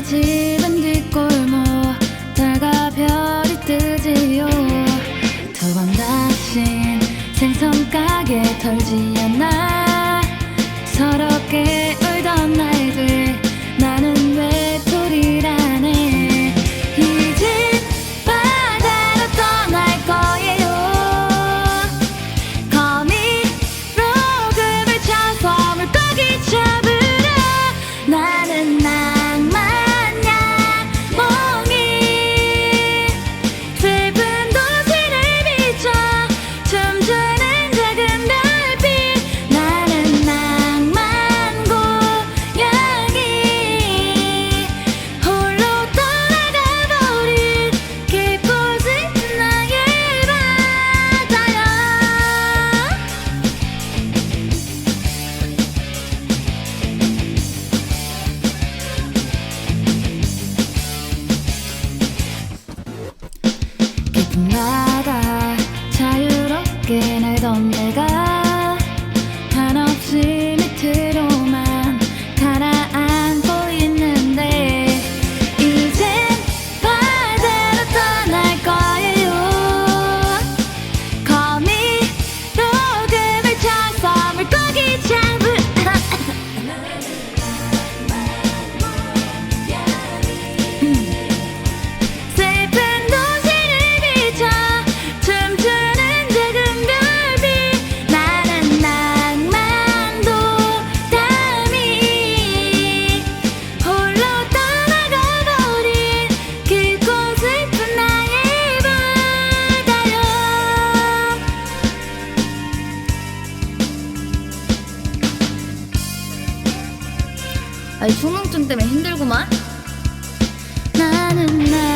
내 집은 뒷골목 달가 별이 뜨지요. 두 번 다시 생선 가게 털지 않아. 서럽게 아이 수능증 때문에 힘들구만. 나는 날